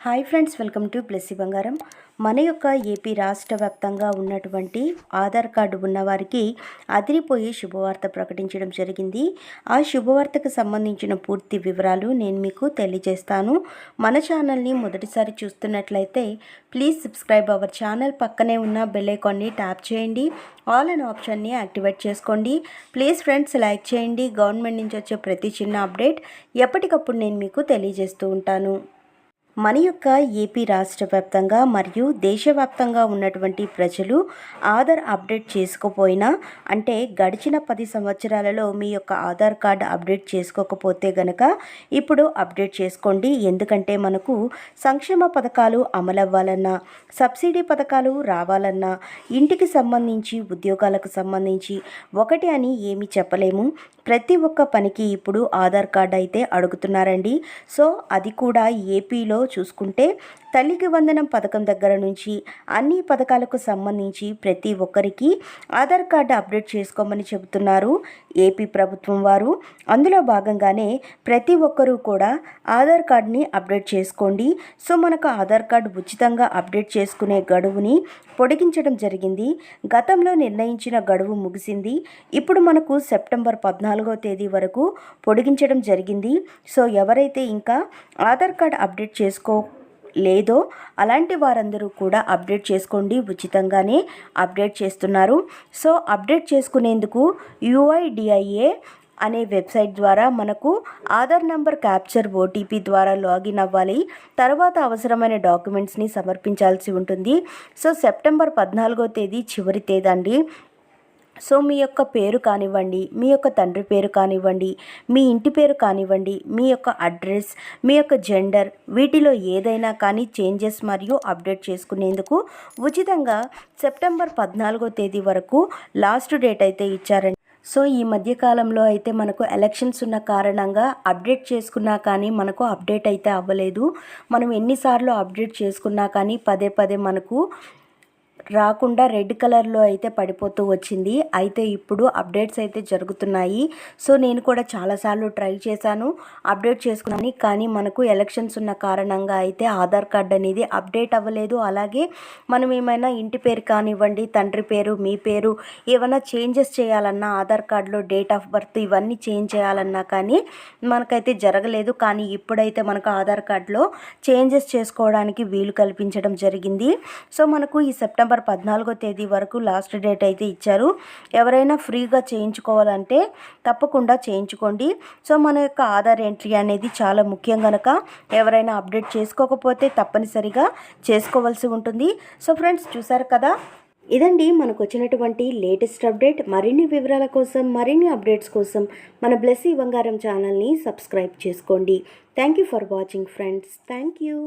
Hi friends welcome to ప్లస్సి బంగారం. మన యొక్క ఏపీ రాష్ట్ర వ్యాప్తంగా ఉన్నటువంటి ఆధార్ కార్డు ఉన్నవారికి అదిరిపోయే శుభవార్త ప్రకటించడం జరిగింది. ఆ శుభవార్తకు సంబంధించిన పూర్తి వివరాలు నేను మీకు తెలియజేస్తాను. మన ఛానల్ని మొదటిసారి చూస్తున్నట్లయితే ప్లీజ్ సబ్స్క్రైబ్ అవర్ ఛానల్ పక్కనే ఉన్న బెల్ ఐకాన్ని ట్యాప్ చేయండి. ఆల్ అన్ ఆప్షన్ని యాక్టివేట్ చేసుకోండి. ప్లీజ్ ఫ్రెండ్స్ లైక్ చేయండి. గవర్నమెంట్ నుంచి వచ్చే ప్రతి చిన్న అప్డేట్ ఎప్పటికప్పుడు నేను మీకు తెలియజేస్తూ ఉంటాను. మన యొక్క ఏపీ రాష్ట్ర వ్యాప్తంగా మరియు దేశవ్యాప్తంగా ఉన్నటువంటి ప్రజలు ఆధార్ అప్డేట్ చేసుకోపోయినా అంటే గడిచిన పది సంవత్సరాలలో మీ యొక్క ఆధార్ కార్డు అప్డేట్ చేసుకోకపోతే గనక ఇప్పుడు అప్డేట్ చేసుకోండి. ఎందుకంటే మనకు సంక్షేమ పథకాలు అమలవ్వాలన్నా సబ్సిడీ పథకాలు రావాలన్నా ఇంటికి సంబంధించి ఉద్యోగాలకు సంబంధించి ఒకటి అని ఏమి చెప్పలేము. ప్రతి ఒక్క పనికి ఇప్పుడు ఆధార్ కార్డు అయితే అడుగుతున్నారండి. సో అది కూడా ఏపీలో చూసుకుంటే తల్లికి వందనం పథకం దగ్గర నుంచి అన్ని పథకాలకు సంబంధించి ప్రతి ఒక్కరికి ఆధార్ కార్డు అప్డేట్ చేసుకోమని చెబుతున్నారు ఏపీ ప్రభుత్వం వారు. అందులో భాగంగానే ప్రతి ఒక్కరూ కూడా ఆధార్ కార్డుని అప్డేట్ చేసుకోండి. సో మనకు ఆధార్ కార్డు ఉచితంగా అప్డేట్ చేసుకునే గడువుని పొడిగించడం జరిగింది. గతంలో నిర్ణయించిన గడువు ముగిసింది. ఇప్పుడు మనకు సెప్టెంబర్ పద్నాలుగో తేదీ వరకు పొడిగించడం జరిగింది. సో ఎవరైతే ఇంకా ఆధార్ కార్డ్ అప్డేట్ చేసుకో లేదో అలాంటి వారందరూ కూడా అప్డేట్ చేసుకోండి ఉచితంగానే అప్డేట్ చేస్తున్నారు. సో అప్డేట్ చేసుకునేందుకు యుఐడిఐఏ అనే వెబ్సైట్ ద్వారా మనకు ఆధార్ నంబర్ క్యాప్చర్ ఓటీపీ ద్వారా లాగిన్ అవ్వాలి. తర్వాత అవసరమైన డాక్యుమెంట్స్ని సమర్పించాల్సి ఉంటుంది. సో సెప్టెంబర్ పద్నాలుగో తేదీ చివరి తేదండి సో మీ యొక్క పేరు కానివ్వండి మీ యొక్క తండ్రి పేరు కానివ్వండి మీ ఇంటి పేరు కానివ్వండి మీ యొక్క అడ్రస్ మీ యొక్క జెండర్ వీటిలో ఏదైనా కానీ చేంజెస్ మరియు అప్డేట్ చేసుకునేందుకు ఉచితంగా సెప్టెంబర్ పద్నాలుగో తేదీ వరకు లాస్ట్ డేట్ అయితే ఇచ్చారండి. సో ఈ మధ్యకాలంలో అయితే మనకు ఎలక్షన్స్ ఉన్న కారణంగా అప్డేట్ చేసుకున్నా కానీ మనకు అప్డేట్ అయితే అవ్వలేదు. మనం ఎన్నిసార్లు అప్డేట్ చేసుకున్నా కానీ పదే పదే మనకు రాకుండా రెడ్ కలర్లో అయితే పడిపోతూ వచ్చింది. అయితే ఇప్పుడు అప్డేట్స్ అయితే జరుగుతున్నాయి. సో నేను కూడా చాలాసార్లు ట్రై చేశాను అప్డేట్ చేసుకున్నాను. కానీ మనకు ఎలక్షన్స్ ఉన్న కారణంగా అయితే ఆధార్ కార్డ్ అనేది అప్డేట్ అవ్వలేదు. అలాగే మనం ఏమైనా ఇంటి పేరు కానివ్వండి తండ్రి పేరు మీ పేరు ఏమైనా చేంజెస్ చేయాలన్నా ఆధార్ కార్డులో డేట్ ఆఫ్ బర్త్ ఇవన్నీ చేంజ్ చేయాలన్నా కానీ మనకైతే జరగలేదు. కానీ ఇప్పుడైతే మనకు ఆధార్ కార్డులో చేంజెస్ చేసుకోవడానికి వీలు కల్పించడం జరిగింది. సో మనకు ఈ సెప్టెంబర్ సెప్టెంబర్ పద్నాలుగో తేదీ వరకు లాస్ట్ డేట్ అయితే ఇచ్చారు. ఎవరైనా ఫ్రీగా చేయించుకోవాలంటే తప్పకుండా చేయించుకోండి. సో మన యొక్క ఆధార్ ఎంట్రీ అనేది చాలా ముఖ్యం కనుక ఎవరైనా అప్డేట్ చేసుకోకపోతే తప్పనిసరిగా చేసుకోవాల్సి ఉంటుంది. సో ఫ్రెండ్స్ చూసారు కదా? ఇదండి మనకు వచ్చినటువంటి లేటెస్ట్ అప్డేట్. మరిన్ని వివరాల కోసం మరిన్ని అప్డేట్స్ కోసం మన బ్లెస్సీ బంగారం ఛానల్ని సబ్స్క్రైబ్ చేసుకోండి. Thank you for watching friends. Thank you.